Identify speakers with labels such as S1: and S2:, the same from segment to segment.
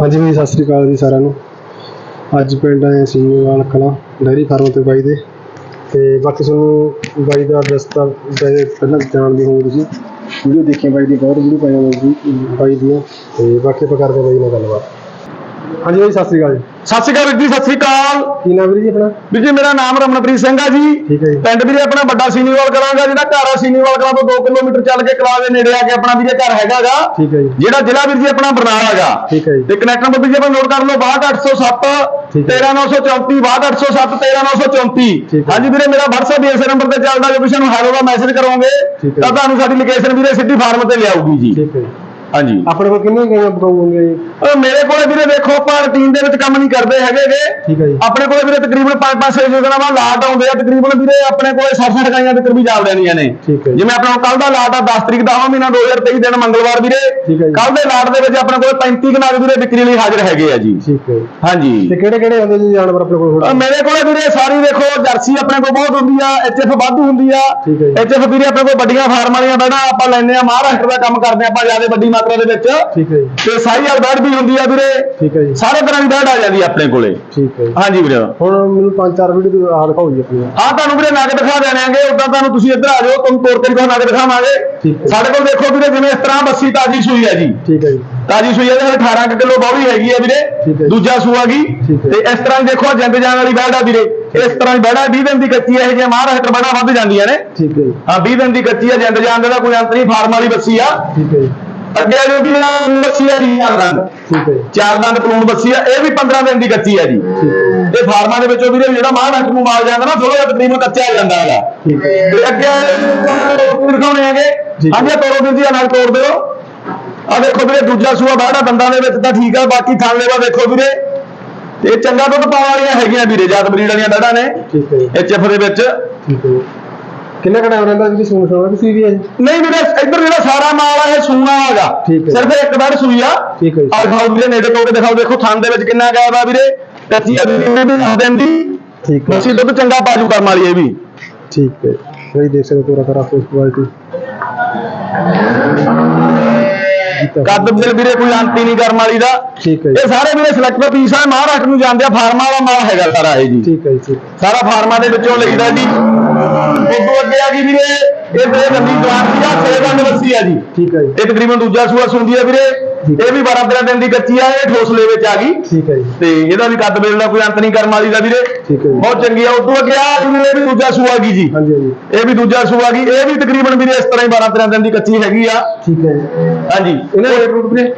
S1: ਹਾਂਜੀ ਵੀ ਸਤਿ ਸ੍ਰੀ ਅਕਾਲ ਜੀ ਸਾਰਿਆਂ ਨੂੰ। ਅੱਜ ਪਿੰਡ ਆਏ ਸਿੰਘਵਾਲ ਕਲਾਂ ਡੈਰੀ ਫਾਰਮ ਤੇ ਬਾਈ ਦੇ। ਤੇ ਬਾਕੀ ਤੁਹਾਨੂੰ ਬਾਈ ਦਾ ਰਸਤਾ ਵੈਸੇ ਪਹਿਲਾਂ ਜਾਣਦੇ ਹੋਵੋਗੇ ਤੁਸੀਂ ਵੀਡੀਓ ਦੇਖੀ ਬਾਈ ਦੀ, ਬਹੁਤ ਵੀਡੀਓ ਪਾਈਆਂ ਹੋਈਆਂ ਜੀ, ਬਾਈ ਦੀਆਂ। ਤੇ ਬਾਕੀ ਆਪਾਂ ਕਰਦੇ ਬਾਈ ਨਾਲ ਗੱਲਬਾਤ। ਹਾਂਜੀ ਬਾਈ ਸਤਿ ਸ੍ਰੀ ਅਕਾਲ ਜੀ।
S2: ਸਤਿ ਸ਼੍ਰੀ ਅਕਾਲ ਵੀਰ ਜੀ ਸਤਿ ਸ਼੍ਰੀ ਅਕਾਲ।
S1: ਕੀ ਨਾਮ ਵੀਰ ਜੀ ਆਪਣਾ?
S2: ਵੀਰ ਜੀ ਮੇਰਾ ਨਾਮ ਰਮਨਪ੍ਰੀਤ ਸਿੰਘ ਆ ਜੀ।
S1: ਠੀਕ ਹੈ ਜੀ।
S2: ਪਿੰਡ ਵੀਰੇ ਆਪਣਾ ਵੱਡਾ ਸੀਨੀਵਾਲ ਕਰਾਂਗਾ ਜਿਹੜਾ ਘਰ ਆ ਸੀਨੀਵਾਲ ਕਲਾਂ ਤੋਂ 2 ਕਿਲੋਮੀਟਰ ਚੱਲ ਕੇ ਕਲਾ ਦੇ ਨੇੜੇ ਆ ਕੇ ਆਪਣਾ ਵੀਰੇ ਘਰ ਹੈਗਾਗਾ
S1: ਠੀਕ ਹੈ ਜੀ।
S2: ਜਿਹੜਾ ਜ਼ਿਲ੍ਹਾ ਵੀਰ ਜੀ ਆਪਣਾ ਬਰਨਾਲਾ ਹੈਗਾ
S1: ਠੀਕ ਹੈ ਜੀ।
S2: ਤੇ ਕਨੈਕਟ ਨੰਬਰ ਵੀਰ ਜੀ ਆਪਾਂ ਨੋਟ ਕਰ ਲਓ 62807
S1: ਠੀਕ ਹੈ।
S2: 13934 62807 13934
S1: ਠੀਕ ਹੈ।
S2: ਹਾਂਜੀ ਵੀਰੇ ਮੇਰਾ WhatsApp ਇਸੇ ਨੰਬਰ ਤੇ ਚੱਲਦਾ ਜੇ ਤੁਸੀਂ ਨੂੰ ਹੈਲੋ ਦਾ ਮੈਸੇਜ ਕਰੋਗੇ। ਤਾਂ ਤੁਹਾਨੂੰ ਸਾਡੀ ਲੋਕੇਸ਼ਨ ਵੀਰੇ ਸਿੱਧੀ ਫਾਰਮ ਤੇ ਲਿਆਊਗੀ ਜੀ।
S1: ਠੀਕ ਹੈ ਜੀ।
S2: ਹਾਂਜੀ।
S1: ਆਪਣੇ ਕੋਲ ਕਿੰਨੇ ਗਾਈਆਂ ਜੀ
S2: ਉਹ ਮੇਰੇ ਕੋਲੇ ਵੀਰੇ ਦੇਖੋ ਆਪਾਂ ਰੂਟੀਨ ਦੇ ਵਿੱਚ ਕੰਮ ਨਹੀਂ ਕਰਦੇ ਹੈਗੇਗੇ
S1: ਠੀਕ ਹੈ ਜੀ।
S2: ਆਪਣੇ ਕੋਲੇ ਵੀਰੇ ਤਕਰੀਬਨ 5-5 6 ਦਿਨਾਂ ਬਾਅਦ ਲਾਟ ਆਉਂਦੇ ਆ। ਤਕਰੀਬਨ ਵੀਰੇ ਆਪਣੇ ਕੋਲੇ 60 ਗਾਈਆਂ ਤੱਕ ਵੀ ਚੱਲ ਜਾਂਦੀਆਂ ਨੇ
S1: ਹੈ
S2: ਜਿਵੇਂ ਆਪਣਾ ਕੱਲ ਦਾ ਲਾਟ ਆ 10 ਤਰੀਕ ਦਾ ਮਹੀਨਾ 2023 ਦਿਨ ਮੰਗਲਵਾਰ ਵੀਰੇ।
S1: ਹੈ।
S2: ਕੱਲ ਦੇ ਲਾਟ ਦੇ ਵਿੱਚ ਆਪਣੇ ਕੋਲੇ 35 ਕਨਾਲ ਵੀਰੇ ਵਿਕਰੀ ਲਈ ਹਾਜ਼ਰ ਹੈਗੇ ਆ ਜੀ।
S1: ਠੀਕ ਹੈ।
S2: ਹਾਂਜੀ।
S1: ਤੇ ਕਿਹੜੇ ਕਿਹੜੇ ਆਉਂਦੇ ਜੀ ਜਾਨਵਰ ਆਪਣੇ ਕੋਲ ਥੋੜਾ
S2: ਮੇਰੇ ਕੋਲੇ ਵੀਰੇ ਸਾਰੀ ਦੇਖੋ ਜਰਸੀ ਆਪਣੇ ਕੋਲ ਬਹੁਤ ਹੁੰਦੀ ਆ ਐਚਐਫ ਵਾਧੂ ਹੁੰਦੀ ਆ।
S1: ਹੈ।
S2: ਐਚਐਫ ਵੀਰੇ ਆਪਣੇ ਕੋਲ ਵੱਡੀਆਂ ਫਾਰਮ ਵਾਲੀਆਂ ਬੈਣਾ ਆਪਾਂ ਲੈਨੇ ਆ ਮਹਾਰਾਸ਼ਟਰ ਦਾ ਕੰਮ ਕਰਦੇ ਆਪਾਂ ਜ਼ਿਆਦਾ ਵੱਡੀ ਮਾਤਰਾ ਦੇ ਵਿੱਚ।
S1: ਠੀਕ ਹੈ ਜੀ।
S2: ਤੇ ਸਾਈ ਬੈਡ ਵੀ ਹੁੰਦੀ ਆ ਵੀਰੇ।
S1: ਠੀਕ ਹੈ ਜੀ।
S2: ਸਾਰੇ ਤਰ੍ਹਾਂ ਦੀ ਬੈਡ ਆ ਜਾਂਦੀ ਆ ਆਪਣੇ ਕੋਲੇ।
S1: ਠੀਕ ਹੈ ਜੀ।
S2: ਹਾਂਜੀ ਵੀਰੇ।
S1: ਹੁਣ ਮੈਨੂੰ ਪੰਜ ਚਾਰ ਵੀਡੀਓ ਆ ਦਿਖਾਓ ਜੀ ਆਪਣੀ।
S2: ਆ ਤੁਹਾਨੂੰ ਵੀਰੇ ਨਗ ਦਿਖਾ ਦੇਣਾਂਗੇ ਉਦਾਂ ਤੁਹਾਨੂੰ ਤੁਸੀਂ ਇੱਧਰ ਆ ਜਾਓ। ਤੁਹਾਨੂੰ ਤੋੜ ਕੇ ਦਿਖਾ ਨਗ ਦਿਖਾਵਾਂਗੇ। ਸਾਡੇ ਕੋਲ ਦੇਖੋ ਵੀਰੇ ਜਿਵੇਂ ਇਸ ਤਰ੍ਹਾਂ ਬੱਸੀ ਤਾਜੀ ਸੂਈ ਹੈ ਜੀ।
S1: ਠੀਕ ਹੈ ਜੀ।
S2: ਤਾਜੀ ਸੂਈ ਹੈ ਤੇ 18 ਕੁ ਕਿਲੋ ਬੌੜੀ ਹੈਗੀ ਹੈ ਵੀਰੇ। ਦੂਜਾ ਸੂਆ ਗੀ।
S1: ਠੀਕ ਹੈ।
S2: ਤੇ ਇਸ ਤਰ੍ਹਾਂ ਦੇਖੋ ਜਿੰਦ ਜਾਣ ਵਾਲੀ ਬੈੜ ਆ ਵੀਰੇ। ਇਸ ਤਰ੍ਹਾਂ ਹੀ ਬੈੜਾ 20 ਦਿਨ ਦੀ ਕੱਚੀ ਹੈ ਜੇ ਮਹਾਰਾਸ਼ਟਰ ਬੈੜਾ ਵੱਧ ਜਾਂਦੀਆਂ ਨੇ।
S1: ਠੀਕ ਹੈ ਜੀ।
S2: ਹਾਂ 20 ਦਿਨ ਦੀ ਕੱਚੀ ਹੈ ਜਿੰਦ ਜਾਣ ਦਾ ਕੋਈ ਅੰਤ ਨਹੀਂ। ਫਾਰਮ ਵਾਲੀ ਬੱਸੀ ਆ।
S1: ਠੀਕ ਹੈ ਜੀ
S2: ਅੱਗੇ ਜੋ ਵੀ ਬੱਸੀ ਆ ਜੀ ਚਾਰ ਦੰਦ।
S1: ਠੀਕ ਹੈ ਜੀ।
S2: ਚਾਰ ਦੰਦ ਪਲੂਣ ਬੱਸੀ ਆ ਇਹ ਵੀ 15 ਦਿਨ ਦੀ ਕੱਚੀ ਹੈ ਜੀ। ਤੇ ਫਾਰਮਾਂ ਦੇ ਵਿੱਚੋਂ ਵੀਰੇ ਜਿਹੜਾ ਮਹਾਰਾਸ਼ਟਰ ਨੂੰ ਮਾਲ ਜਾਂਦਾ ਨਾ ਥੋੜਾ ਜਿਹਾ ਤਕਰੀਬਨ ਕੱਚਾ ਆ ਜਾਂਦਾ ਹੈਗਾ। ਤੇ ਅੱਗੇ ਦਿਖਾਉਣੇ ਹੈਗੇ।
S1: ਜੀ।
S2: ਹਾਂਜੀ ਆਹ ਤੋੜੋ ਦਿੰਦੀ ਆ ਨਾਲ ਤੋੜ ਦਿਓ। ਆ ਦੇਖੋ ਵੀਰੇ ਦੂਜਾ ਸੂਆ ਬਾੜਾ ਦੰਦਾਂ ਦੇ ਵਿੱਚ ਤਾਂ ਠੀਕ ਆ ਬਾਕੀ ਥਾਲੇ ਵਾ ਦੇਖੋ ਵੀਰੇ। ਇਹ ਚੰਗਾ ਦੁੱਧ ਪਾਉਣ ਵਾਲੀਆਂ ਹੈਗੀਆਂ ਵੀਰੇ ਜਾਤ ਬਰੀਡ ਵਾਲੀਆਂ ਡਾੜਾ ਨੇ।
S1: ਠੀਕ ਹੈ ਜੀ।
S2: ਐਚਐਫ ਦੇ ਵਿੱਚ।
S1: ਠੀਕ ਹੈ ਜੀ। ਕਿੰਨਾ ਕੁ ਟਾਈਮ ਰਹਿੰਦਾ ਜੀ ਸੁਣ ਸੁਣਾ ਤੁਸੀਂ ਵੀ ਹੈ
S2: ਨਹੀਂ ਵੀਰੇ ਇੱਧਰ ਜਿਹੜਾ ਸਾਰਾ ਮਾਲ ਆ ਇਹ ਸੂਣਾ ਹੈਗਾ।
S1: ਠੀਕ ਹੈ।
S2: ਸਿਰਫ ਇੱਕ ਵਾਰ ਸੂਈ ਆ।
S1: ਠੀਕ ਹੈ ਜੀ।
S2: ਆ ਦਿਖਾਓ ਵੀਰੇ ਨੇੜੇ ਤੋਂ ਕੇ ਦਿਖਾਓ ਦੇਖੋ ਥਣ ਦੇ ਵਿੱਚ ਕਿੰਨਾ ਗਿਆ ਵਾ ਵੀਰੇ। ਕੱਚੀ ਅਗਲੀ ਵੀ ਦਿਨ ਦੀ
S1: ਠੀਕ ਹੈ।
S2: ਮੱਛੀ ਦੁੱਧ ਚੰਗਾ ਬਾਜੂ ਕਰਮ ਵਾਲੀ ਇਹ ਵੀ।
S1: ਠੀਕ ਹੈ। ਦੇਖ ਸਕਦੇ ਹੋ ਪੂਰਾ ਤਰ੍ਹਾਂ ਫੇਸ ਕੁਆਲਿਟੀ
S2: ਕੱਦ ਬਿਲ ਵੀਰੇ ਕੋਈ ਅੰਤ ਹੀ ਨਹੀਂ ਕਰਮ ਵਾਲੀ ਦਾ
S1: ਠੀਕ ਹੈ ਜੀ।
S2: ਇਹ ਸਾਰੇ ਵੀਰੇ ਸਿਲੈਕਟਰ ਪੀਸ ਆ ਮਹਾਰਾਸ਼ਟਰ ਨੂੰ ਜਾਂਦੇ ਆ ਫਾਰਮਾਂ ਵਾਲਾ ਮਾਲ ਹੈਗਾ ਸਾਰਾ ਇਹ ਜੀ।
S1: ਠੀਕ ਹੈ ਜੀ ਠੀਕ ਹੈ।
S2: ਸਾਰਾ ਫਾਰਮਾਂ ਦੇ ਵਿੱਚੋਂ ਲਈਦਾ ਜੀ। ਉਦੋਂ ਅੱਗੇ ਆ ਗਈ ਵੀਰੇ। ਇਹ ਲੰਬੀ ਜਵਾਨ ਦੀ ਆ ਛੇ ਦੰਦ ਬੱਸੀ ਆ ਜੀ।
S1: ਠੀਕ ਹੈ ਜੀ।
S2: ਇਹ ਤਕਰੀਬਨ ਦੂਜਾ ਸੂਆ ਸੁੰਦੀ ਆ ਵੀਰੇ। ਇਹ ਵੀ 12 13 ਦਿਨ ਦੀ ਕੱਚੀ ਆ ਇਹ ਠੋਸਲੇ ਵਿੱਚ ਆ ਗਈ।
S1: ਠੀਕ ਹੈ ਜੀ।
S2: ਤੇ ਇਹਦਾ ਵੀ ਕੱਦ ਬਿਲ ਦਾ ਕੋਈ ਅੰਤ ਨਹੀਂ ਕਰਮ ਵਾਲੀ ਦਾ ਵੀਰੇ।
S1: ਠੀਕ ਹੈ ਜੀ।
S2: ਬਹੁਤ ਚੰਗੀ ਆ। ਉਦੋਂ ਅੱਗੇ ਆ ਜੀ ਵੀਰੇ ਇਹ ਵੀ ਦੂਜਾ ਸੂਆ ਗਈ ਜੀ।
S1: ਹਾਂਜੀ ਹਾਂਜੀ।
S2: ਇਹ ਵੀ ਦੂਜਾ ਸੂਆ ਗਈ। ਇਹ ਵੀ ਤਕਰੀਬਨ ਵੀਰੇ ਇਸ ਤਰ੍ਹਾਂ ਹੀ 12 13 ਦਿਨ ਦੀ ਕੱਚੀ ਹੈਗੀ ਆ।
S1: ਠੀਕ ਹੈ। ਜੀ
S2: ਹਾਂਜੀ।
S1: ਇਹਨਾਂ ਦੇ ਰੇਟ ਰੂਟ ਵੀਰੇ?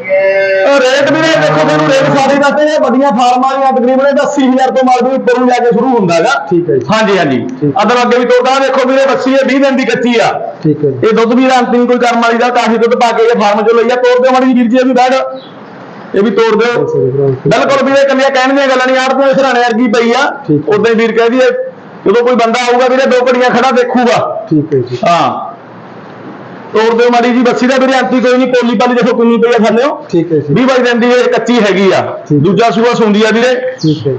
S2: ਉਹ ਰੇਟ ਵੀ ਨੇ ਦੇਖੋ ਤੁਹਾਨੂੰ ਰੇਟ ਸਾਰੇ ਦੱਸਦੇ ਨੇ। ਵੱਡੀਆਂ ਫਾਰਮਾਂ ਦੀਆਂ ਤਕਰੀਬਨ ਇਹਦਾ 80000 ਤੋਂ ਮਾਲ ਵੀ ਉੱਪਰ ਨੂੰ ਜਾ ਕੇ ਸ਼ੁਰੂ ਹੁੰਦਾ ਹੈਗਾ।
S1: ਠੀਕ ਹੈ ਜੀ।
S2: ਹਾਂਜੀ ਹਾਂਜੀ। ਅਦਰ ਅੱਗੇ ਵੀ ਤੋੜਾ ਦੇਖੋ ਵੀਰੇ ਬੱਸੀ ਹੈ 20 ਦਿਨ ਦੀ ਕੱਚੀ ਆ।
S1: ਠੀਕ ਹੈ
S2: ਇਹ ਦੁੱਧ ਵੀ ਅੰਤ ਨਹੀਂ ਕੋਈ ਕਰਮ ਵਾਲੀ ਦਾ ਕਾਫੀ ਦੁੱਧ ਪਾ ਕੇ ਇਹ ਫਾਰਮ ਚੋਂ ਲਈ ਆ। ਤੋੜ ਦਿਓ ਮਾੜੀ ਵੀਰ ਜੀ ਇਹ ਵੀ ਬੈਡ ਇਹ ਵੀ ਤੋੜ ਦਿਓ।
S1: ਹੋ।
S2: ਬਿਲਕੁਲ ਵੀਰੇ ਕੱਲੀਆਂ ਕਹਿਣ ਦੀਆਂ ਗੱਲਾਂ ਨਹੀਂ। ਆੜ ਤੋਂ ਸਰਾਣੇ ਵਰਗੀ ਪਈ ਆ। ਉਦਾਂ ਹੀ ਵੀਰ ਕਹਿ ਦਈਏ ਜਦੋਂ ਕੋਈ ਬੰਦਾ ਆਊਗਾ ਵੀਰੇ ਦੋ ਘੜੀਆਂ ਖੜਾ ਦੇਖੂਗਾ।
S1: ਠੀਕ ਹੈ ਜੀ।
S2: ਹਾਂ। ਤੋੜ ਦਿਓ ਮਾੜੀ ਜੀ। ਬੱਸੀ ਦਾ ਵੀਰੇ ਅੰਤੀ ਕੋਈ ਨਹੀਂ ਪੋਲੀ ਪਾਲੀ ਦੇਖੋ ਕਿੰਨੀ ਪਈ ਆ ਥੱਲੇ।
S1: ਠੀਕ ਹੈ ਜੀ।
S2: 20 ਬਾਈ ਦਿਨ ਦੀ ਇਹ ਕੱਚੀ ਹੈਗੀ ਆ। ਦੂਜਾ ਸੂਆ ਸੁੰਦੀ ਆ ਵੀਰੇ।
S1: ਠੀਕ ਹੈ।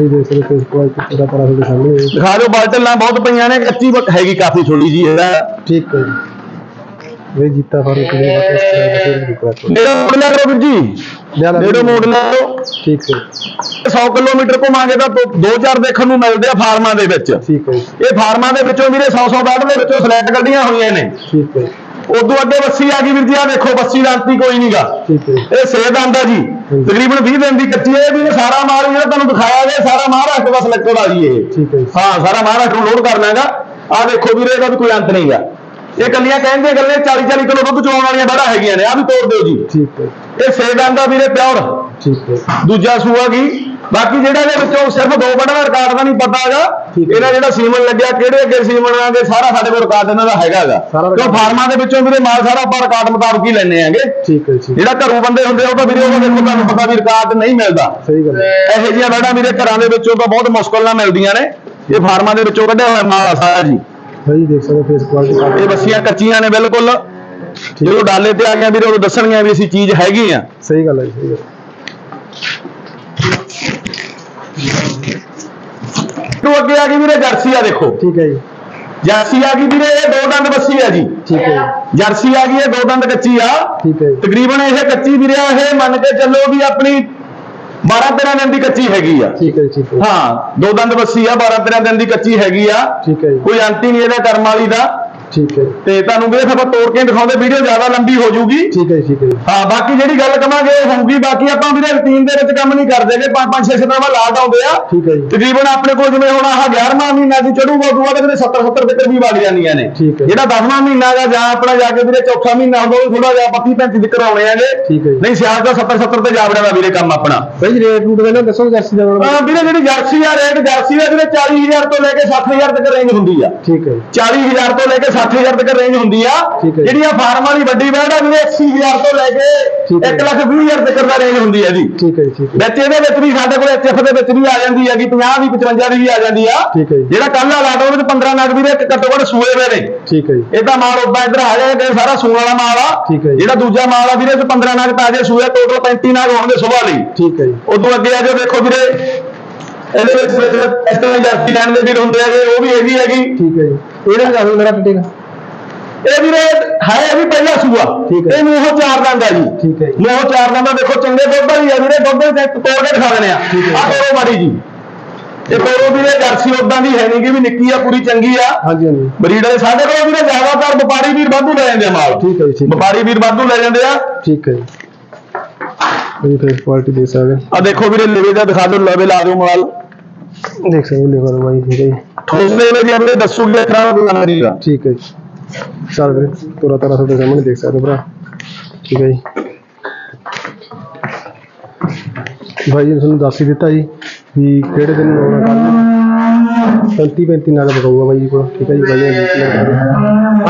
S1: ਇਹ ਦੇਖ ਸਕਦੇ ਹੋ ਪੂਰਾ ਤਰ੍ਹਾਂ ਤੁਹਾਡੇ ਸਾਹਮਣੇ। ਹੈ।
S2: ਦਿਖਾ ਦਿਓ ਬਾਲਟਲਾਂ ਬਹੁਤ ਪਈਆਂ ਨੇ ਕੱਚੀ ਹੈਗੀ ਕਾਫੀ ਥੋੜੀ ਜੀ ਇਹਦਾ
S1: ਠੀਕ ਹੈ ਜੀ। ਵੇ ਜੀਤਾ ਫਾਰਮ ਬਾਤ ਇਸ ਤਰ੍ਹਾਂ ਦਾ ਫਿਰ ਵੀ ਕਰਾ
S2: ਨੇੜੇ ਮੋੜ ਲਿਆ ਕਰੋ ਵੀਰ ਜੀ।
S1: ਲਿਆ
S2: ਨੇੜੇ ਮੋੜ ਲਿਆ ਕਰੋ।
S1: ਠੀਕ ਹੈ।
S2: 100 ਕਿਲੋਮੀਟਰ ਘੁਮਾਂਗੇ ਤਾਂ ਦੋ- ਦੋ ਚਾਰ ਦੇਖਣ ਨੂੰ ਮਿਲਦੇ ਆ ਫਾਰਮਾਂ ਦੇ ਵਿੱਚ।
S1: ਠੀਕ ਹੈ।
S2: ਇਹ ਫਾਰਮਾਂ ਦੇ ਵਿੱਚੋਂ ਵੀਰੇ 100 100 ਬੈਡ ਦੇ ਵਿੱਚੋਂ ਸਿਲੈਕਟ ਕੱਢੀਆਂ ਹੋਈਆਂ ਨੇ।
S1: ਠੀਕ ਹੈ।
S2: ਉਦੋਂ ਅੱਗੇ ਬੱਸੀ ਆ ਗਈ ਵੀਰ ਜੀ ਆ ਦੇਖੋ ਬੱਸੀ ਦਾ ਅੰਤੀ ਕੋਈ ਨਹੀਂਗਾ
S1: ਠੀਕ ਹੈ।
S2: ਇਹ ਸੇਧ ਆਂਦਾ ਜੀ। ਤਕਰੀਬਨ 20 ਦਿਨ ਦੀ ਕੱਚੀ ਹੈ ਇਹ ਵੀ ਸਾਰਾ ਮਾਲ ਜਿਹੜਾ ਤੁਹਾਨੂੰ ਦਿਖਾਇਆ ਗਿਆ ਸਾਰਾ ਮਹਾਰਾਸ਼ਟਰ ਦਾ ਸਿਲੈਕਟਡ ਆ ਜੀ ਇਹ।
S1: ਠੀਕ ਹੈ।
S2: ਹਾਂ ਸਾਰਾ ਮਹਾਰਾਸ਼ਟਰ ਨੂੰ ਲੋਡ ਕਰਨਾ ਹੈਗਾ ਆ ਦੇਖੋ ਵੀਰੇ ਇਹਦਾ ਵੀ ਕੋਈ ਅੰਤ ਨਹੀਂਗਾ ਇਹ ਕੱਲੀਆਂ ਕਹਿੰਦੇ ਗੱਲੇ 40 40 ਕਿਲੋ ਦੁੱਧ ਚੋਣ ਵਾਲੀਆਂ ਬੜਾ ਹੈਗੀਆਂ ਨੇ ਆ ਵੀ ਤੋੜ ਦਿਓ ਜੀ।
S1: ਠੀਕ ਹੈ।
S2: ਇਹ ਸੇਦਾਂ ਦਾ ਵੀਰੇ ਪਿਓਰ।
S1: ਠੀਕ ਹੈ।
S2: ਦੂਜਾ ਸੂਆ ਕੀ? ਬਾਕੀ ਜਿਹੜਾ ਇਹਦੇ ਵਿੱਚੋਂ ਸਿਰਫ ਦੋ ਬੜਾ ਰਿਕਾਰਡ ਦਾ ਨਹੀਂ ਪਤਾ ਹੈਗਾ। ਇਹਨਾਂ ਜਿਹੜਾ ਸੀਮਨ ਲੱਗਿਆ ਕਿਹੜੇ ਅੱਗੇ ਸੀਮਨ ਆਗੇ ਸਾਰਾ ਸਾਡੇ ਕੋਲ ਰਿਕਾਰਡ ਇਹਨਾਂ ਦਾ ਹੈਗਾ ਹੈਗਾ। ਕਿਉਂ। ਫਾਰਮਾਂ ਦੇ ਵਿੱਚੋਂ ਵੀਰੇ ਮਾਲ ਸਾਰਾ ਆਪਾਂ ਰਿਕਾਰਡ ਮੁਤਾਬਕ ਹੀ ਲੈਣੇ ਆਂਗੇ
S1: ਠੀਕ ਹੈ ਜੀ।
S2: ਜਿਹੜਾ ਘਰੋਂ ਬੰਦੇ ਹੁੰਦੇ ਉਹ ਤਾਂ ਵੀਰੇ ਉਹ ਦੇਖੋ ਤੁਹਾਨੂੰ ਪਤਾ ਵੀ ਰਿਕਾਰਡ ਨਹੀਂ ਮਿਲਦਾ।
S1: ਸਹੀ ਗੱਲ ਹੈ।
S2: ਇਹੋ ਜਿਹੀਆਂ ਬੈੜਾਂ ਵੀਰੇ ਘਰਾਂ ਦੇ ਵਿੱਚੋਂ ਤਾਂ ਬਹੁਤ ਮੁਸ਼ਕਲ ਨਾਲ ਮਿਲਦੀਆਂ ਨੇ। ਇਹ ਫਾਰਮਾਂ ਦੇ ਵਿੱਚੋਂ ਕੱਢਿਆ ਹੋਇਆ ਮਾਲ ਆ ਸਾਰਾ ਜੀ।
S1: ਭਾਈ ਦੇਖ ਸਕਦੇ ਹੋ ਫੇਸ ਕੁਆਲਿਟੀ
S2: ਇਹ ਬੱਸੀਆਂ ਕੱਚੀਆਂ ਨੇ ਬਿਲਕੁਲ।
S1: ਠੀਕ
S2: ਜਦੋਂ ਡਾਲੇ ਤੇ ਆ ਗਿਆ ਵੀਰੇ ਉਹ ਦੱਸਣਗੀਆਂ ਵੀ ਅਸੀਂ ਚੀਜ਼ ਹੈਗੀ ਆ।
S1: ਸਹੀ ਗੱਲ ਹੈ ਜੀ, ਸਹੀ ਗੱਲ
S2: ਤੋਂ ਅੱਗੇ ਆ ਗਈ ਵੀਰੇ ਜਰਸੀ ਆ ਦੇਖੋ।
S1: ਠੀਕ ਹੈ ਜੀ।
S2: ਜਰਸੀ ਆ ਗਈ ਵੀਰੇ ਇਹ ਦੋ ਦੰਦ ਬੱਸੀ ਆ ਜੀ।
S1: ਠੀਕ ਹੈ ਜੀ,
S2: ਜਰਸੀ ਆ ਗਈ ਇਹ ਦੋ ਦੰਦ ਕੱਚੀ ਆ।
S1: ਠੀਕ ਹੈ ਜੀ,
S2: ਤਕਰੀਬਨ ਇਹ ਕੱਚੀ ਵੀਰੇ ਇਹ ਮੰਨ ਕੇ ਚੱਲੋ ਵੀ ਆਪਣੀ 12 13 ਦਿਨ ਦੀ ਕੱਚੀ ਹੈਗੀ ਆ।
S1: ਠੀਕ ਹੈ ਠੀਕ ਹੈ।
S2: ਹਾਂ ਦੋ ਦੰਦ ਬੱਸੀ ਆ 12 13 ਦਿਨ ਦੀ ਕੱਚੀ ਹੈਗੀ ਆ।
S1: ਠੀਕ ਹੈ ਜੀ,
S2: ਕੋਈ ਅੰਤੀ ਨਹੀਂ ਇਹਦਾ ਕਰਮ ਵਾਲੀ ਦਾ।
S1: ਠੀਕ ਹੈ
S2: ਤੇ ਤੁਹਾਨੂੰ ਵੀਰੇ ਆਪਾਂ ਤੋੜ ਕੇ ਦਿਖਾਉਂਦੇ ਵੀਡੀਓ ਜ਼ਿਆਦਾ ਲੰਬੀ ਹੋ ਜਾਊਗੀ।
S1: ਠੀਕ ਹੈ ਠੀਕ ਹੈ
S2: ਹਾਂ ਬਾਕੀ ਜਿਹੜੀ ਗੱਲ ਕਵਾਂਗੇ ਹੋਊਗੀ ਬਾਕੀ ਆਪਾਂ ਵੀਰੇ ਰੁਟੀਨ ਦੇ ਵਿੱਚ ਕੰਮ ਨਹੀਂ ਕਰਦੇਗੇ ਪੰਜ ਪੰਜ ਛੇ ਛੇ ਬਾਅਦ ਲਾਟ ਆਉਂਦੇ ਆ।
S1: ਠੀਕ ਹੈ ਜੀ,
S2: ਤਕਰੀਬਨ ਆਪਣੇ ਕੋਲ ਜਿਵੇਂ ਹੁਣ ਆਹ 11ਵਾਂ ਮਹੀਨਾ ਦੀ ਚੜੂਗਾ ਉਦੋਂ ਬਾਅਦ ਵੀਰੇ 70 70 ਤੱਕ ਵੀ ਵਗ ਜਾਂਦੀਆਂ ਨੇ। ਜਿਹੜਾ 10ਵਾਂ ਮਹੀਨਾ ਦਾ ਜਾਂ ਆਪਣਾ ਜਾ ਕੇ ਵੀਰੇ ਚੌਥਾ ਮਹੀਨਾ ਹੁੰਦਾ ਉਹ ਥੋੜਾ ਜਿਹਾ 32 35 ਤੱਕ ਆਉਣੇ ਆਗੇ
S1: ਠੀਕ ਹੈ ਜੀ।
S2: ਨਹੀਂ ਸਿਆਲ ਦਾ 70 70 ਤੇ ਜਾ ਵੜਿਆ ਵੀਰੇ ਕੰਮ ਆਪਣਾ।
S1: ਭਾਈ ਰੇਟ ਰੂਟ ਦਾ ਦੱਸੋ ਜਰਸੀ ਦਾ
S2: ਹਾਂ ਵੀਰੇ ਜਿਹੜੀ ਜਰਸੀ ਆ ਰੇਟ ਜਰਸੀ ਦਾ ਵੀਰੇ 40000 ਤੋਂ ਲੈ ਕੇ 60000 ਤੱਕ ਰੇਂਜ ਹੁੰਦੀ ਆ।
S1: ਠੀਕ ਹੈ ਜੀ,
S2: 40000 ਤੋਂ ਲੈ ਕੇ 60000 ਤੱਕ ਰੇਂਜ ਹੁੰਦੀ ਆ।
S1: ਠੀਕ ਹੈ।
S2: ਜਿਹੜੀ ਆ ਫਾਰਮ ਵਾਲੀ ਵੱਡੀ ਬੈਡ ਆ ਵੀਰੇ 80000 ਤੋਂ ਲੈ ਕੇ
S1: ਠੀਕ ਹੈ।
S2: 1 ਲੱਖ 20000 ਤੱਕ ਦਾ ਰੇਂਜ ਹੁੰਦੀ ਹੈ ਜੀ।
S1: ਠੀਕ ਹੈ ਜੀ, ਠੀਕ ਹੈ।
S2: ਵਿੱਚ ਇਹਦੇ ਵਿੱਚ ਵੀ ਸਾਡੇ ਕੋਲ ਐਚਐਫ ਦੇ ਵਿੱਚ ਵੀ ਆ ਜਾਂਦੀ ਹੈਗੀ 50 ਵੀ 55 ਦੀ ਵੀ ਆ ਜਾਂਦੀ ਆ।
S1: ਠੀਕ ਹੈ ਜੀ।
S2: ਜਿਹੜਾ ਕੱਲ ਵਾਲਾ ਲਾਟ ਵਿੱਚ 15 ਨਗ ਵੀਰੇ ਘੱਟੋ ਘੱਟ ਸੂਏ ਹੋਏ ਨੇ।
S1: ਠੀਕ ਹੈ ਜੀ,
S2: ਇਹ ਤਾਂ ਮਾਲ ਉੱਪਰ ਇੱਧਰ ਆ ਜਾਏਗਾ ਇਹ ਸਾਰਾ ਸੂਣ ਵਾਲਾ ਮਾਲ ਆ।
S1: ਠੀਕ ਹੈ ਜੀ।
S2: ਜਿਹੜਾ ਦੂਜਾ ਮਾਲ ਆ ਵੀਰੇ ਤੇ 15 ਨਗ ਤਾਜ਼ੇ ਸੂਏ ਟੋਟਲ 35 ਨਗ ਹੋਣਗੇ ਸੁਬਾਹ ਲਈ।
S1: ਠੀਕ ਹੈ ਜੀ,
S2: ਉਦੋਂ ਅੱਗੇ ਆ ਜਾਓ ਦੇਖੋ ਵੀਰੇ। ਇਹਦੇ ਵਿੱਚ ਵਿੱਚ ਇਸ ਤਰ੍ਹਾਂ ਜਰਸੀ ਲੈਣ ਦੇ ਵੀਰ ਹੁੰਦੇ ਹੈਗੇ ਉਹ ਵੀ ਹੈਗੀ ਹੈਗੀ।
S1: ਠੀਕ ਹੈ ਜੀ, ਇਹਦਾ ਦੱਸ ਮੇਰਾ ਟਿਕਾ
S2: ਇਹ ਵੀਰੇ ਹੈ ਇਹ ਵੀ ਪਹਿਲਾ ਸੂਆ।
S1: ਠੀਕ ਹੈ।
S2: ਇਹ ਮੂੰਹੋਂ ਚਾਰ ਦੰਦ ਆ ਜੀ।
S1: ਠੀਕ ਹੈ
S2: ਮੂੰਹੋਂ ਚਾਰ ਦੰਦ ਆ ਦੇਖੋ ਚੰਗੇ ਦੁੱਧ ਵਾਲੀ ਆ ਵੀਰੇ। ਦੁੱਧ ਦੇ ਤੋੜ ਕੇ ਦਿਖਾ ਦੇਣੇ ਆ। ਆ ਤੋਰੋ ਮਾੜੀ ਜੀ। ਇਹ ਤੋਰੋ ਵੀਰੇ ਜਰਸੀ ਉਦਾਂ ਦੀ ਹੈ ਨਹੀਂ ਕਿ ਵੀ ਨਿੱਕੀ ਆ ਪੂਰੀ ਚੰਗੀ ਆ।
S1: ਹਾਂਜੀ ਹਾਂਜੀ।
S2: ਬਰੀਡ ਵਾਲੇ ਸਾਡੇ ਕੋਲ ਵੀਰੇ ਜ਼ਿਆਦਾਤਰ ਵਪਾਰੀ ਵੀਰ ਵਾਧੂ ਲੈ ਜਾਂਦੇ ਆ ਮਾਲ।
S1: ਠੀਕ ਹੈ ਜੀ,
S2: ਵਪਾਰੀ ਵੀਰ ਵਾਧੂ ਲੈ ਜਾਂਦੇ ਆ।
S1: ਠੀਕ ਹੈ ਜੀ। ਫੇਸ ਕੁਆਲਿਟੀ ਦੇ ਸਕਦੇ
S2: ਆ ਦੇਖੋ ਵੀਰੇ ਲਵੇ ਦਾ ਦਿਖਾ ਦਿਓ ਲਵੇ ਲਾ ਦਿਓ ਮਾਲ।
S1: ਦੇਖ ਸਕਦੇ ਲੇਵਰ ਬਾਈ ਠੀਕ ਹੈ ਜੀ
S2: ਠੋਸਦੇ ਨੇ ਜੀ ਆਪਣੇ ਦੱਸੂਗੇ ਤਰ੍ਹਾਂ ਦਾ ਨਰੀਗਾ
S1: ਠੀਕ ਹੈ ਜੀ। ਚੱਲ ਵੀਰੇ ਤੋਰਾ ਤਾਰਾ ਤੁਹਾਡੇ ਸਾਹਮਣੇ ਦੇਖ ਸਕਦੇ ਹੋ ਭਰਾ। ਠੀਕ ਹੈ ਜੀ। ਭਾਈ ਜੀ ਨੇ ਤੁਹਾਨੂੰ ਦੱਸ ਹੀ ਦਿੱਤਾ ਜੀ ਵੀ ਕਿਹੜੇ ਦਿਨ ਨੂੰ ਆਉਣਾ ਕੱਲ 35 35 ਨਾਲ ਬਤਾਊਗਾ ਬਾਈ ਜੀ ਕੋਲ। ਠੀਕ ਹੈ ਜੀ ਬਾਈ ਜੀ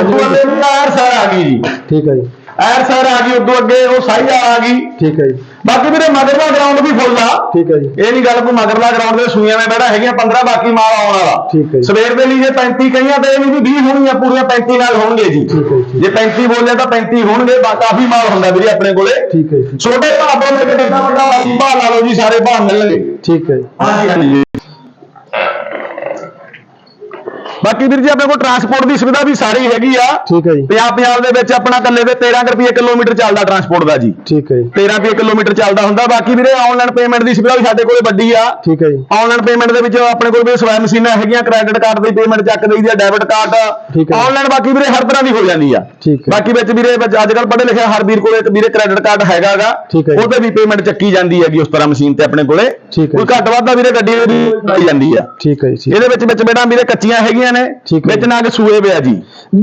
S2: ਅੱਜ ਵਾਲੇ ਆਰ ਸਰ ਆ ਗਈ ਜੀ।
S1: ਠੀਕ ਹੈ ਜੀ।
S2: ਐਰ ਸਰ ਆ ਗਈ ਉਦੋਂ ਅੱਗੇ ਉਹ ਸਾਈ ਆ ਗਈ।
S1: ਠੀਕ ਹੈ ਜੀ।
S2: ਬਾਕੀ ਵੀਰੇ ਮਗਰਲਾ ਗਰਾਊਂਡ ਵੀ ਫੁੱਲ ਆ।
S1: ਠੀਕ ਹੈ ਜੀ।
S2: ਇਹ ਨਹੀਂ ਗੱਲ ਕੋਈ ਮਗਰਲਾ ਗਰਾਊਂਡ ਦੇ ਸੂਈਆਂ ਨੇ ਬੈਠਾ ਹੈਗੀਆਂ 15 ਬਾਕੀ ਮਾਲ ਆਉਣ ਵਾਲਾ।
S1: ਠੀਕ ਹੈ
S2: ਸਵੇਰ ਦੇ ਲਈ ਜੇ 35 ਕਹੀਆਂ ਤੇ ਇਹ ਵੀ 20 ਹੋਣਗੀਆਂ ਪੂਰੀਆਂ 35 ਨਾਲ ਹੋਣਗੇ ਜੀ।
S1: ਠੀਕ ਹੈ ਜੀ।
S2: ਜੇ 35 ਬੋਲਿਆ ਤਾਂ 35 ਹੋਣਗੇ ਬਾ ਕਾਫੀ ਮਾਲ ਹੁੰਦਾ ਵੀਰੇ ਆਪਣੇ ਕੋਲੇ।
S1: ਠੀਕ ਹੈ ਜੀ।
S2: ਛੋਟੇ ਭਾਅ ਤੋਂ ਲੈ ਕੇ ਵੱਡਾ ਵੱਡਾ ਭਾਅ ਲਾ ਲਓ ਜੀ ਸਾਰੇ ਭਾਅ ਮਿਲਣਗੇ।
S1: ਠੀਕ ਹੈ ਜੀ।
S2: ਹਾਂਜੀ ਹਾਂਜੀ। ਬਾਕੀ ਵੀਰ ਜੀ ਆਪਣੇ ਕੋਲ ਟਰਾਂਸਪੋਰਟ ਦੀ ਸੁਵਿਧਾ ਵੀ ਸਾਰੀ ਹੈਗੀ ਆ।
S1: ਠੀਕ ਹੈ ਜੀ।
S2: ਪੰਜਾਬ ਪੰਜਾਬ ਦੇ ਵਿੱਚ ਆਪਣਾ ਕੱਲੇ ਦੇ 13 ਕੁ ਰੁਪਏ ਕਿਲੋਮੀਟਰ ਚੱਲਦਾ ਟਰਾਂਸਪੋਰਟ ਦਾ ਜੀ।
S1: ਠੀਕ ਹੈ ਜੀ।
S2: 13 ਰੁਪਏ ਕਿਲੋਮੀਟਰ ਚੱਲਦਾ ਹੁੰਦਾ। ਬਾਕੀ ਵੀਰੇ ਆਨਲਾਈਨ ਪੇਮੈਂਟ ਦੀ ਸੁਵਿਧਾ ਵੀ ਸਾਡੇ ਕੋਲੇ ਵੱਡੀ ਆ।
S1: ਠੀਕ ਹੈ ਜੀ।
S2: ਆਨਲਾਈਨ ਪੇਮੈਂਟ ਦੇ ਵਿੱਚ ਆਪਣੇ ਕੋਲ ਵੀ ਸਵੈ ਮਸ਼ੀਨਾਂ ਹੈਗੀਆਂ ਕ੍ਰੈਡਿਟ ਕਾਰਡ ਦੀ ਪੇਮੈਂਟ ਚੱਕ ਦਈਦੀ ਆ ਡੈਬਿਟ ਕਾਰਡ। ਆਨਲਾਈਨ ਬਾਕੀ ਵੀਰੇ ਹਰ ਤਰ੍ਹਾਂ ਦੀ ਹੋ ਜਾਂਦੀ ਆ।
S1: ਠੀਕ ਹੈ।
S2: ਬਾਕੀ ਵਿੱਚ ਵੀਰੇ ਅੱਜ ਕੱਲ ਪੜ੍ਹੇ ਲਿਖਿਆ ਹਰ ਵੀਰ ਕੋਲੇ ਇੱਕ ਵੀਰੇ ਕ੍ਰੈਡਿਟ ਕਾਰਡ ਹੈਗਾਗਾ। ਉਹਤੇ ਵੀ ਪੇਮੈਂਟ ਚੱਕੀ ਜਾਂਦੀ ਹੈਗੀ ਉਸ ਤਰ੍ਹਾਂ ਮਸ਼ੀਨ ਤੇ ਆਪਣੇ ਕੋਲੇ। ਕੋਈ ਘੱਟ ਵੱਧ ਦਾ ਵੀਰੇ ਗੱਡੀ ਦੀ ਜਾਂਦੀ ਆ।
S1: ਠੀਕ ਹੈ ਜੀ
S2: ਇਹਦੇ ਵਿੱਚ ਵਿੱਚ ਬੇਟਾ ਵੀਰੇ ਕੱਚੀਆਂ ਹੈਗੀਆਂ ਨੇ। ਵਿੱਚ ਨਾਗ ਸੂਏ ਪਿਆ ਜੀ।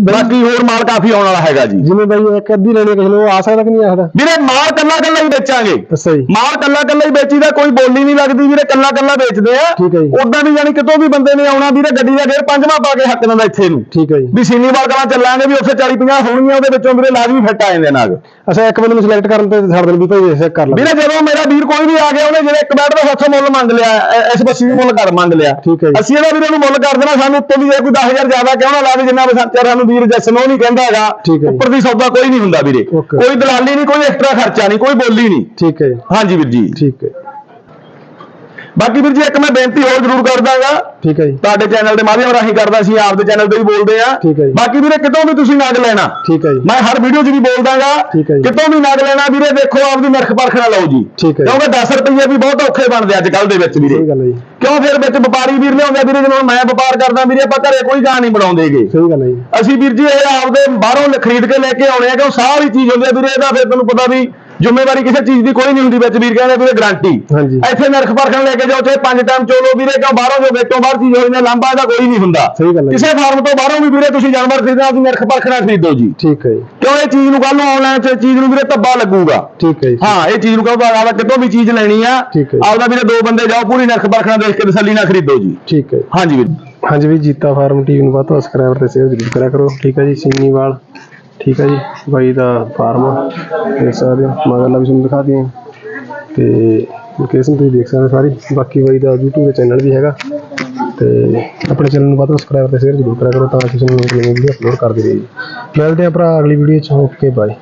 S2: ਬਾਕੀ ਹੋਰ ਮਾਲ ਕਾਫੀ ਆਉਣ ਵਾਲਾ ਹੈਗਾ ਜੀ।
S1: ਜਿਵੇਂ ਬਾਈ ਇੱਕ ਅੱਧੀ ਲੈਣੀ ਕਿਸੇ ਨੂੰ ਆ ਸਕਦਾ ਕਿ ਨਹੀਂ ਆ ਸਕਦਾ?
S2: ਵੀਰੇ ਮਾਲ ਕੱਲਾ ਕੱਲਾ ਹੀ ਵੇਚਾਂਗੇ।
S1: ਜੀ।
S2: ਮਾਲ ਕੱਲਾ ਕੱਲਾ ਹੀ ਵੇਚੀਦਾ ਕੋਈ ਬੋਲੀ ਨਹੀਂ ਲੱਗਦੀ ਵੀਰੇ ਕੱਲਾ ਕੱਲਾ ਵੇਚਦੇ ਆ।
S1: ਠੀਕ ਹੈ ਜੀ।
S2: ਉਦਾਂ ਵੀ ਯਾਨੀ ਕਿਤੋਂ ਵੀ ਬੰਦੇ ਨੇ ਆਉਣਾ ਵੀਰੇ ਗੱਡੀ ਦਾ ਗੇਰ ਪੰਜਵਾਂ ਪਾ ਕੇ ਹੱਕ ਦਿੰਦਾ ਇੱਥੇ ਨੂੰ।
S1: ਠੀਕ ਹੈ ਜੀ।
S2: ਵੀ ਸੀਨੀਵਾਲ ਕਲਾਂ ਚੱਲਾਂਗੇ ਵੀ ਉੱਥੇ 40 50 ਹੋਣਗੀਆਂ ਉਹਦੇ ਵਿੱਚੋਂ ਵੀਰੇ ਲਾਜ਼ਮੀ ਫਿੱਟ ਆ ਜਾਂਦੇ ਨਾਗ
S1: ਅੱਛਾ ਇੱਕ ਬੰਦੇ ਨੂੰ ਸਿਲੈਕਟ ਕਰਨ ਤੇ ਛੱਡ ਦੇਣ ਵੀ ਭਾਈ ਇਹ ਕਰ ਲਾ
S2: ਵੀਰੇ ਜਦੋਂ ਮੇਰਾ ਵੀਰ ਕੋਈ ਵੀ ਆ ਗਿਆ ਉਹਨੇ ਜਿਹੜੇ ਇੱਕ ਬੈਟ ਦਾ ਹੱਥੋਂ ਮੁੱਲ ਮੰਗ ਲਿਆ ਇਸ ਬੱਸੀ ਨੂੰ ਮੁੱਲ ਕਰ ਮੰਗ ਲਿਆ।
S1: ਠੀਕ ਹੈ ਜੀ।
S2: ਅਸੀਂ ਇਹਦਾ ਵੀਰੇ ਨੂੰ ਮੁੱਲ ਕਰ ਦੇਣਾ ਸਾਨੂੰ ਉੱਤੋਂ ਵੀ ਕੋਈ 10000 ਜ਼ਿਆਦਾ ਕਿਉਂ ਨਾ ਲਾਵੇ ਜਿੰਨਾ ਵਿਸਾਚਾ ਸਾਨੂੰ ਵੀਰ ਜੱਸਨ ਉਹ ਨਹੀਂ ਕਹਿੰਦਾ ਹੈਗਾ। ਉੱਪਰ ਦੀ ਸੌਦਾ ਕੋਈ ਨਹੀਂ ਹੁੰਦਾ ਵੀਰੇ। ਕੋਈ ਦਲਾਲੀ ਨਹੀਂ ਕੋਈ ਐਕਸਟਰਾ ਖਰਚਾ ਨਹੀਂ ਕੋਈ ਬੋਲੀ ਨਹੀਂ।
S1: ਠੀਕ ਹੈ
S2: ਹਾਂਜੀ ਵੀਰ ਜੀ।
S1: ਠੀਕ ਹੈ।
S2: ਬਾਕੀ ਵੀਰ ਜੀ ਇੱਕ ਮੈਂ ਬੇਨਤੀ ਹੋਰ ਜ਼ਰੂਰ ਕਰਦਾਗਾ।
S1: ਠੀਕ ਹੈ ਜੀ।
S2: ਤੁਹਾਡੇ ਚੈਨਲ ਦੇ ਮਾਧਿਅਮ ਰਾਹੀਂ ਕਰਦਾ ਸੀ ਆਪਦੇ ਚੈਨਲ ਤੇ ਵੀ ਬੋਲਦੇ ਆ।
S1: ਠੀਕ ਹੈ ਜੀ।
S2: ਬਾਕੀ ਵੀਰੇ ਕਿਤੋਂ ਵੀ ਤੁਸੀਂ ਨਗ ਲੈਣਾ
S1: ਠੀਕ ਹੈ ਜੀ।
S2: ਮੈਂ ਹਰ ਵੀਡੀਓ 'ਚ ਵੀ ਬੋਲਦਾਗਾ।
S1: ਠੀਕ ਹੈ ਜੀ।
S2: ਕਿਤੋਂ ਵੀ ਨਗ ਲੈਣਾ ਵੀਰੇ ਦੇਖੋ ਆਪਦੀ ਨਿਰਖ ਪਰਖ ਨਾਲ ਲਓ ਜੀ।
S1: ਠੀਕ ਹੈ।
S2: ਕਿਉਂਕਿ 10 ਰੁਪਏ ਵੀ ਬਹੁਤ ਔਖੇ ਬਣਦੇ ਅੱਜ ਕੱਲ ਦੇ ਵਿੱਚ ਵੀਰੇ।
S1: ਸਹੀ ਗੱਲ ਹੈ ਜੀ।
S2: ਕਿਉਂ ਫਿਰ ਵਿੱਚ ਵਪਾਰੀ ਵੀਰ ਲਿਆਉਂਦੇ ਵੀਰੇ ਜਦੋਂ ਮੈਂ ਵਪਾਰ ਕਰਦਾ ਵੀਰੇ ਆਪਾਂ ਘਰੇ ਕੋਈ ਗਾਂ ਨਹੀਂ ਬਣਾਉਂਦੇਗੇ।
S1: ਸਹੀ ਗੱਲ ਹੈ ਜੀ।
S2: ਅਸੀਂ ਵੀਰ ਜੀ ਇਹ ਆਪਦੇ ਬਾਹਰੋਂ ਖਰੀਦ ਕੇ ਲੈ ਕੇ ਆਉਣੇ ਆ ਕਿਉਂ ਸਾਰੀ ਚੀਜ਼ ਹੁੰਦੀ ਆ ਵੀਰੇ ਇਹਦਾ ਫਿਰ ਤੁਹਾਨੂੰ ਪਤਾ ਵੀ ਜ਼ਿੰਮੇਵਾਰੀ ਕਿਸੇ ਚੀਜ਼ ਦੀ ਕੋਈ ਨਹੀਂ ਹੁੰਦੀ ਵਿੱਚ ਵੀਰ ਕਹਿੰਦੇ ਵੀਰੇ ਗਾਰੰਟੀ ਇੱਥੇ ਨਰਖ ਪਰਖਣ ਲੈ ਕੇ ਜਾਓ ਚਾਹੇ ਪੰਜ ਟਾਈਮ ਚੋਲੋ ਵੀਰੇ ਕਿਉਂ ਬਾਹਰੋਂ ਜੋ ਵੇਚੋ ਬਾਹਰ ਚੀਜ਼ ਹੋਈ ਨੇ ਲਾਂਬਾ ਇਹਦਾ ਕੋਈ ਨਹੀਂ ਹੁੰਦਾ। ਕਿਸੇ ਫਾਰਮ ਤੋਂ ਬਾਹਰੋਂ ਵੀ ਵੀਰੇ ਤੁਸੀਂ ਜਾਨਵਰ ਖਰੀਦਣਾ ਆਪਦੀ ਨਰਖ ਪਰਖਣਾ ਖਰੀਦੋ ਜੀ।
S1: ਠੀਕ ਹੈ
S2: ਕਿਉਂ ਇਹ ਚੀਜ਼ ਨੂੰ ਕੱਲ ਨੂੰ ਆਨਲਾਈਨ ਚ ਚੀਜ਼ ਨੂੰ ਵੀਰੇ ਧੱਬਾ ਲੱਗੂਗਾ।
S1: ਠੀਕ ਹੈ ਜੀ।
S2: ਹਾਂ ਇਹ ਚੀਜ਼ ਨੂੰ ਕਹੋ ਆਪਦਾ ਕਿਤੋਂ ਵੀ ਚੀਜ਼ ਲੈਣੀ ਆ। ਆਪਦਾ ਵੀਰੇ ਦੋ ਬੰਦੇ ਜਾਓ ਪੂਰੀ ਨਰਖ ਪਰਖਣਾ ਦੇਖ ਕੇ ਤਸੱਲੀ ਨਾਲ ਖਰੀਦੋ ਜੀ।
S1: ਠੀਕ ਹੈ।
S2: ਹਾਂਜੀ ਵੀਰ।
S1: ਹਾਂਜੀ ਵੀ ਜੀਤਾ ਫਾਰਮ ਟੀਵੀ ਨੂੰ ਵੱਧ ਤੋਂ ਸਬਸਕ੍ਰਾਈਬਰ ਤੇ ਸ਼ੇਅਰ ਜ਼ਰੂਰ ਕਰਿਆ ਕਰੋ। ਠੀਕ ਹੈ ਜੀ ਸਿੰਗੀਵਾਲ ਠੀਕ ਹੈ ਜੀ ਬਾਈ ਦਾ ਫਾਰਮ ਦੇਖ ਸਕਦੇ ਹੋ ਮਗਰਲਾ ਵੀ ਤੁਹਾਨੂੰ ਦਿਖਾ ਦਈਏ। ਤੇ ਲੋਕੇਸ਼ਨ ਤੁਸੀਂ ਦੇਖ ਸਕਦੇ ਹੋ ਸਾਰੀ, ਬਾਕੀ ਬਾਈ ਦਾ YouTube ਤੇ ਚੈਨਲ ਵੀ ਹੈਗਾ। ਤੇ ਆਪਣੇ ਚੈਨਲ ਨੂੰ ਵੱਧ ਸਬਸਕ੍ਰਾਈਬ ਸਬਸਕ੍ਰਾਈਬਰ ਤੇ ਸ਼ੇਅਰ ਜ਼ਰੂਰ ਕਰਿਆ ਕਰੋ ਤਾਂ ਕਿ ਤੁਹਾਨੂੰ ਨਵੀਂ ਵੀਡੀਓ ਅਪਲੋਡ ਕਰਦੇ ਰਹੀਏ। ਮਿਲਦੇ ਹਾਂ ਭਰਾ, ਅਗਲੀ ਵੀਡੀਓ ਚ ਓਕੇ ਬਾਏ